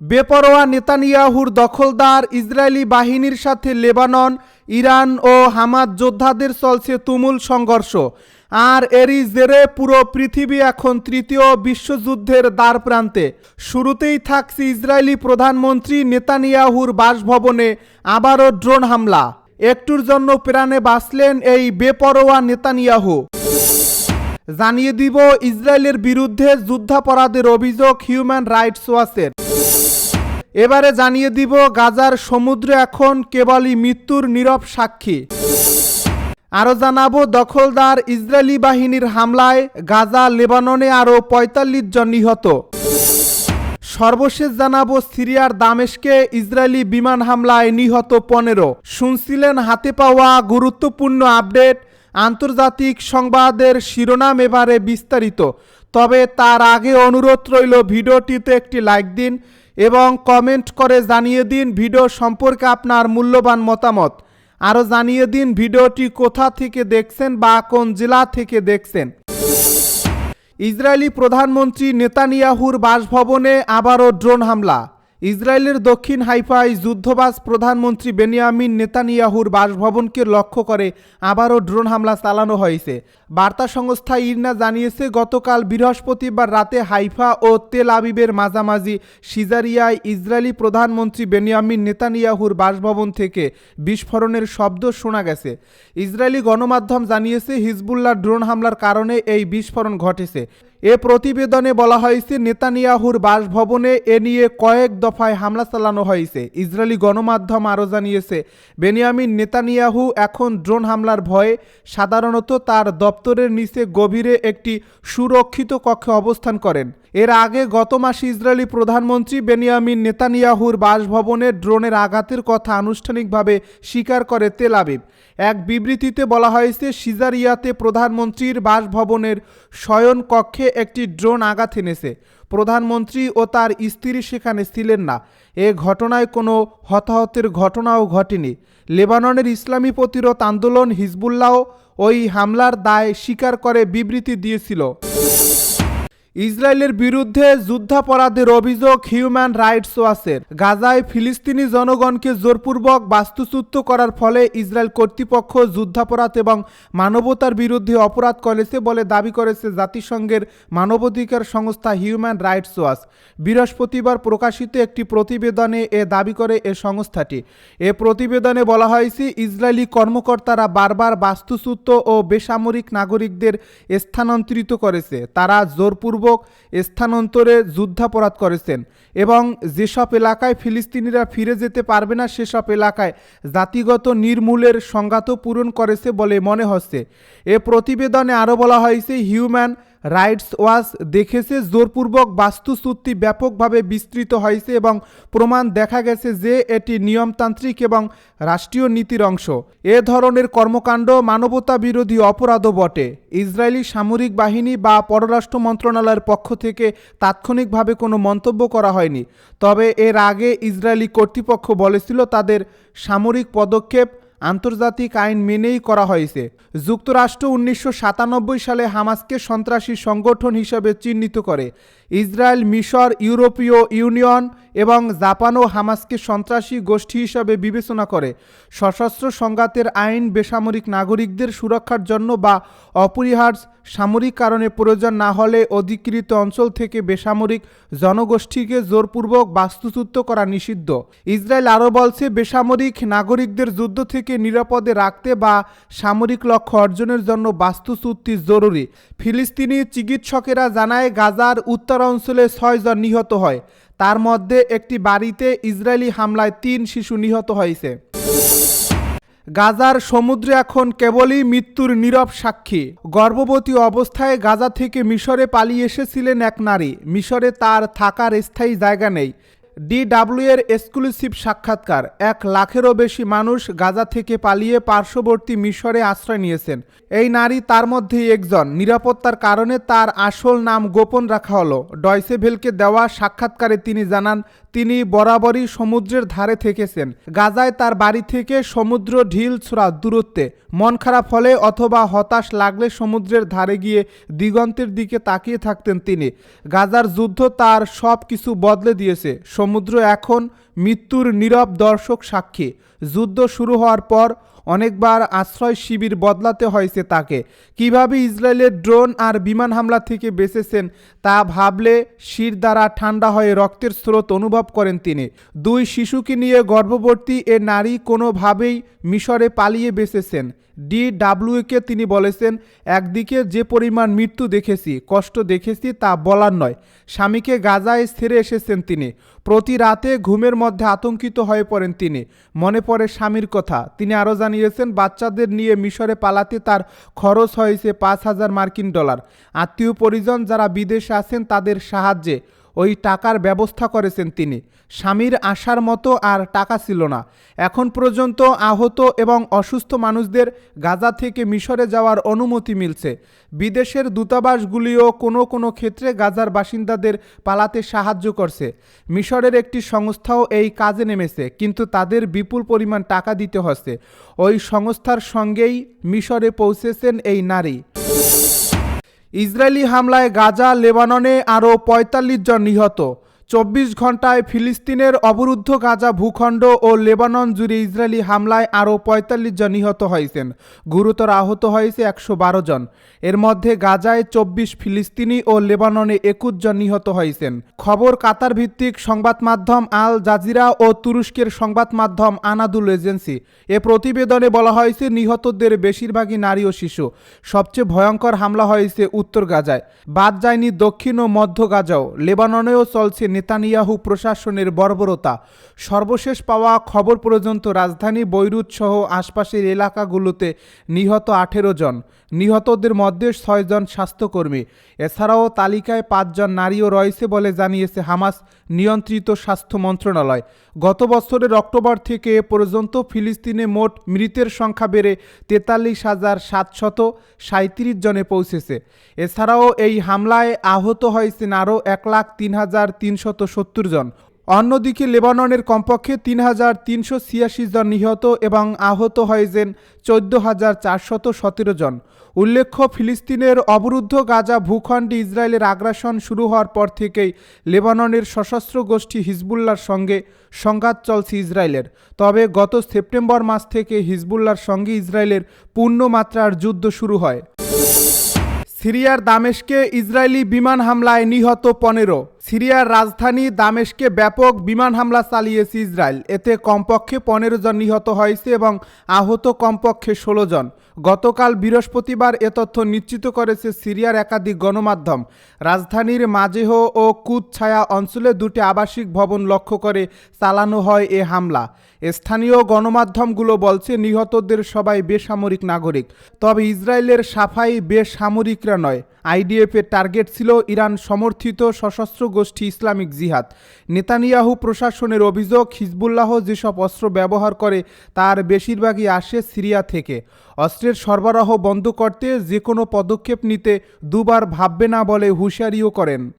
বেপরোয়া নেতানিয়াহুর দখলদার ইসরায়েলি বাহিনীর সাথে লেবানন, ইরান ও হামাদ যোদ্ধাদের চলছে তুমুল সংঘর্ষ। আর এরই জেরে পুরো পৃথিবী এখন তৃতীয় বিশ্বযুদ্ধের দ্বার প্রান্তে শুরুতেই থাকছে ইসরায়েলি প্রধানমন্ত্রী নেতানিয়াহুর বাসভবনে আবারও ড্রোন হামলা। একটুর জন্য প্রাণে বাঁচলেন এই বেপরোয়া নেতানিয়াহু। জানিয়ে দিব, ইসরায়েলের বিরুদ্ধে যুদ্ধাপরাধের অভিযোগ হিউম্যান রাইটস ওয়াচের। এবারে জানিয়ে দিব, গাজার সমুদ্র এখন কেবলই মৃত্যুর নীরব সাক্ষী। আরও জানাব, দখলদার ইসরায়েলি বাহিনীর হামলায় গাজা, লেবাননে আরও পঁয়তাল্লিশ জন নিহত। সর্বশেষ জানাব, সিরিয়ার দামেশকে ইসরায়েলি বিমান হামলায় নিহত পনেরো। শুনছিলেন, হাতে পাওয়া গুরুত্বপূর্ণ আপডেট, আন্তর্জাতিক সংবাদের শিরোনাম এবারে বিস্তারিত। তবে তার আগে অনুরোধ রইল, ভিডিওটিতে একটি লাইক দিন এবং কমেন্ট করে জানিয়ে দিন ভিডিও সম্পর্কে আপনার মূল্যবান মতামত। আরও জানিয়ে দিন ভিডিওটি কোথা থেকে দেখছেন বা কোন জেলা থেকে দেখছেন। ইসরায়েলি প্রধানমন্ত্রী নেতানিয়াহুর বাসভবনে আবারও ড্রোন হামলা। ইসরায়েলের দক্ষিণ হাইফাই যুদ্ধবাজ প্রধানমন্ত্রী বেনিয়ামিন নেতানিয়াহুর বাসভবনকে লক্ষ্য করে আবারও ড্রোন হামলা চালানো হয়েছে। বার্তা সংস্থা ইরনা জানিয়েছে, গতকাল বৃহস্পতিবার রাতে হাইফা ও তেল আবিবের মাঝামাঝি সিজারিয়ায় ইসরায়েলি প্রধানমন্ত্রী বেনিয়ামিন নেতানিয়াহুর বাসভবন থেকে বিস্ফোরণের শব্দ শোনা গেছে। ইসরায়েলি গণমাধ্যম জানিয়েছে, হিজবুল্লাহ ড্রোন হামলার কারণে এই বিস্ফোরণ ঘটেছে। এ প্রতিবেদনে বলা হয়েছে, নেতানিয়াহুর বাসভবনে এ নিয়ে কয়েক দফায় হামলা চালানো হয়েছে। ইসরায়েলি গণমাধ্যম আরও জানিয়েছে, বেনিয়ামিন নেতানিয়াহু এখন ড্রোন হামলার ভয়ে সাধারণত তার দপ্তরের নিচে গভীরে একটি সুরক্ষিত কক্ষে অবস্থান করেন। এর আগে গত মাসে ইসরায়েলি প্রধানমন্ত্রী বেনিয়ামিন নেতানিয়াহুর বাসভবনে ড্রোনের আঘাতের কথা আনুষ্ঠানিকভাবে স্বীকার করে তেল আবিব। এক বিবৃতিতে বলা হয়েছে, সিজারিয়াতে প্রধানমন্ত্রীর বাসভবনের শয়ন কক্ষে একটি ড্রোন আঘাত এনেছে। প্রধানমন্ত্রী ও তার স্ত্রী সেখানে ছিলেন না। এ ঘটনায় কোনো হতাহতের ঘটনাও ঘটেনি। লেবাননের ইসলামী প্রতিরোধ আন্দোলন হিজবুল্লাহ ওই হামলার দায় স্বীকার করে বিবৃতি দিয়েছিল। ইসরায়েলের বিরুদ্ধে যুদ্ধাপরাধের অভিযোগ হিউম্যান রাইটস ওয়াচের। গাজায় ফিলিস্তিনি জনগণকে জোরপূর্বক বাস্তুচ্যুত করার ফলে ইসরায়েল কর্তৃপক্ষ যুদ্ধাপরাধ এবং মানবতার বিরুদ্ধে অপরাধ করেছে বলে দাবি করেছে জাতিসংঘের মানবাধিকার সংস্থা হিউম্যান রাইটস ওয়াচ। বৃহস্পতিবার প্রকাশিত একটি প্রতিবেদনে এ দাবি করে এ সংস্থাটি। এ প্রতিবেদনে বলা হয়েছে, ইসরায়েলি কর্মকর্তারা বারবার বাস্তুচ্যুত ও বেসামরিক নাগরিকদের স্থানান্তরিত করেছে। তারা জোরপূর্বক স্থানান্তরে যুদ্ধাপরাধ করেছেন এবং যেসব এলাকায় ফিলিস্তিনিরা ফিরে যেতে পারবে না, সেসব এলাকায় জাতিগত নির্মূলের সংঘাতও পূরণ করেছে বলে মনে হচ্ছে। এ প্রতিবেদনে আরও বলা হয়েছে, হিউম্যান রাইটস ওয়াচ দেখেছে, জোরপূর্বক বাস্তুচ্যুতি ব্যাপকভাবে বিস্তৃত হয়েছে এবং প্রমাণ দেখা গেছে যে এটি নিয়মতান্ত্রিক এবং রাষ্ট্রীয় নীতির অংশ। এ ধরনের কর্মকাণ্ড মানবতা বিরোধী অপরাধও বটে। ইসরায়েলি সামরিক বাহিনী বা পররাষ্ট্র মন্ত্রণালয়ের পক্ষ থেকে তাৎক্ষণিকভাবে কোনো মন্তব্য করা হয়নি। তবে এর আগে ইসরায়েলি কর্তৃপক্ষ বলেছিল তাদের সামরিক পদক্ষেপ আন্তর্জাতিক আইন মেনেই করা হয়েছে। যুক্তরাষ্ট্র উনিশশো সাতানব্বই সালে হামাসকে সন্ত্রাসী সংগঠন হিসেবে চিহ্নিত করে। ইসরায়েল, মিশর, ইউরোপীয় ইউনিয়ন এবং জাপানও হামাসকে সন্ত্রাসী গোষ্ঠী হিসাবে বিবেচনা করে। সশস্ত্র সংঘাতের আইন বেসামরিক নাগরিকদের সুরক্ষার জন্য বা অপরিহার্য সামরিক কারণে প্রয়োজন না হলে অধিকৃত অঞ্চল থেকে বেসামরিক জনগোষ্ঠীকে জোরপূর্বক বাস্তুচ্যুত করা নিষিদ্ধ। ইসরায়েল আরও বলছে, বেসামরিক নাগরিকদের যুদ্ধ থেকে নিরাপদে রাখতে বা সামরিক লক্ষ্য অর্জনের জন্য বাস্তুচ্যুতি জরুরি। ফিলিস্তিনি চিকিৎসকেরা জানায়, গাজার উত্তরাঞ্চলে ছয়জন নিহত হয়। তার মধ্যে একটি বাড়িতে ইসরায়েলি হামলায় তিন শিশু নিহত হয়েছে। গাজার সমুদ্রে এখন কেবলই মৃত্যুর নীরব সাক্ষী। গর্ভবতী অবস্থায় গাজা থেকে মিশরে পালিয়ে এসেছিলেন এক নারী। মিশরে তার থাকার স্থায়ী জায়গা নেই। ডিডাব্লিউ এর এক্সক্লুসিভ সাক্ষাৎকার। এক লাখেরও বেশি মানুষ গাজা থেকে পালিয়ে পার্শ্ববর্তী মিশরে আশ্রয় নিয়েছেন। এই নারী তার মধ্যেই একজন। নিরাপত্তার কারণে তার আসল নাম গোপন রাখা হলো। ডয়সেভেলকে দেওয়া সাক্ষাৎকারে তিনি জানান, তিনি বরাবরই সমুদ্রের ধারে থেকেছেন। গাজায় তার বাড়ি থেকে সমুদ্র ঢিল ছোড়া দূরত্বে। মন খারাপ হলে অথবা হতাশ লাগলে সমুদ্রের ধারে গিয়ে দিগন্তের দিকে তাকিয়ে থাকতেন তিনি। গাজার যুদ্ধ তার সব কিছু বদলে দিয়েছে। সমুদ্র এখন মৃত্যুর নীরব দর্শক সাক্ষী। যুদ্ধ শুরু হওয়ার পর অনেকবার আশ্রয় শিবির বদলাতে হয়েছে তাকে। কীভাবে ইসরায়েলের ড্রোন আর বিমান হামলা থেকে বেঁচেছেন তা ভাবলে শির দ্বারা ঠান্ডা হয়ে রক্তের স্রোত অনুভব করেন তিনি। দুই শিশুকে নিয়ে গর্ভবতী এ নারী কোনোভাবেই মিশরে পালিয়ে বেঁচেছেন। ডি ডাব্লিউকে তিনি বলেছেন, একদিকে যে পরিমাণ মৃত্যু দেখেছি, কষ্ট দেখেছি তা বলার নয়। স্বামীকে গাজায় ছেড়ে এসেছেন তিনি। প্রতি রাতে ঘুমের মধ্যে আতঙ্কিত হয়ে পড়েন তিনি। মনে পড়ে স্বামীর কথা। তিনি আরও জানিয়েছেন, বাচ্চাদের নিয়ে মিশরে পালাতে তার খরচ হয়েছে পাঁচ হাজার মার্কিন ডলার। আত্মীয় পরিজন যারা বিদেশে আছেন তাদের সাহায্যে ওই টাকার ব্যবস্থা করেছেন তিনি। স্বামীর আসার মতো আর টাকা ছিল না। এখন পর্যন্ত আহত এবং অসুস্থ মানুষদের গাজা থেকে মিশরে যাওয়ার অনুমতি মিলছে। বিদেশের দূতাবাসগুলিও কোনো কোনো ক্ষেত্রে গাজার বাসিন্দাদের পালাতে সাহায্য করছে। মিশরের একটি সংস্থাও এই কাজে নেমেছে, কিন্তু তাদের বিপুল পরিমাণ টাকা দিতে হচ্ছে। ওই সংস্থার সঙ্গেই মিশরে পৌঁছেছেন এই নারী। ইসরায়েলি হামলায় গাজা লেবাননে আরও পঁয়তাল্লিশ জন নিহত। চব্বিশ ঘন্টায় ফিলিস্তিনের অবরুদ্ধ গাজা ভূখণ্ড ও লেবানন জুড়ে ইসরায়েলি হামলায় আরও পঁয়তাল্লিশ জন নিহত হয়েছেন। গুরুতর আহত হয়েছে একশো বারো জন। এর মধ্যে গাজায় চব্বিশ ফিলিস্তিনি ও লেবাননে একুশ জন নিহত হয়েছেন। খবর কাতার ভিত্তিক সংবাদ মাধ্যম আল জাজিরা ও তুরস্কের সংবাদ মাধ্যম আনাদুল এজেন্সি। এ প্রতিবেদনে বলা হয়েছে, নিহতদের বেশিরভাগই নারী ও শিশু। সবচেয়ে ভয়ঙ্কর হামলা হয়েছে উত্তর গাজায়। বাদ যায়নি দক্ষিণ ও মধ্য গাজাও। লেবাননেও চলছে নেতানিয়াহু প্রশাসনের বর্বরতা। সর্বশেষ পাওয়া খবর পর্যন্ত রাজধানী বৈরুত সহ আশপাশের এলাকাগুলোতে নিহত আঠেরো জন। নিহতদের মধ্যে ছয়জন স্বাস্থ্যকর্মী। এছাড়াও তালিকায় পাঁচজন নারীও রয়েছে বলে জানিয়েছে হামাস নিয়ন্ত্রিত স্বাস্থ্য মন্ত্রণালয়। গত বছরের অক্টোবর থেকে এ পর্যন্ত ফিলিস্তিনে মোট মৃতের সংখ্যা বেড়ে তেতাল্লিশ হাজার সাতশত সাঁত্রিশ জনে পৌঁছেছে। এছাড়াও এই হামলায় আহত হয়েছেন আরও এক লাখ তিন হাজার তিনশত সত্তর জন। অন্যদিকে লেবাননের কমপক্ষে তিন হাজার তিনশো ছিয়াশি জন নিহত এবং আহত হয়েছেন চোদ্দ হাজার চারশত সতেরো জন। উল্লেখ্য, ফিলিস্তিনের অবরুদ্ধ গাজা ভূখণ্ডে ইসরায়েলের আগ্রাসন শুরু হওয়ার পর থেকেই লেবাননের সশস্ত্র গোষ্ঠী হিজবুল্লার সঙ্গে সংঘাত চলছে ইসরায়েলের। তবে গত সেপ্টেম্বর মাস থেকে হিজবুল্লার সঙ্গে ইসরায়েলের পূর্ণমাত্রার যুদ্ধ শুরু হয়। সিরিয়ার দামেশকে ইসরায়েলি বিমান হামলায় নিহত পনেরো। সিরিয়ার রাজধানী দামেশকে ব্যাপক বিমান হামলা চালিয়েছে ইসরায়েল। এতে কমপক্ষে পনেরো জন নিহত হয়েছে এবং আহত কমপক্ষে ষোলো জন। গতকাল বৃহস্পতিবার এ তথ্য নিশ্চিত করেছে সিরিয়ার একাধিক গণমাধ্যম। রাজধানীর মাজেহ ও কুদছায়া অঞ্চলে দুটি আবাসিক ভবন লক্ষ্য করে চালানো হয় এ হামলা। স্থানীয় গণমাধ্যমগুলো বলছে, নিহতদের সবাই বেসামরিক নাগরিক। তবে ইসরায়েলের সাফাই বেসামরিকরা নয়। আইডিএফের টার্গেট ছিল ইরান সমর্থিত সশস্ত্র গোষ্ঠী ইসলামিক জিহাদ। নেতানিয়াহু প্রশাসনের অভিযোগ, হিজবুল্লাহ যেসব অস্ত্র ব্যবহার করে, তার বেশিরভাগই আসে সিরিয়া থেকে। অস্ত্রের সরবরাহ বন্ধ করতে যে কোনো পদক্ষেপ নিতে দুবার ভাববে না বলে হুঁশিয়ারিও করেন।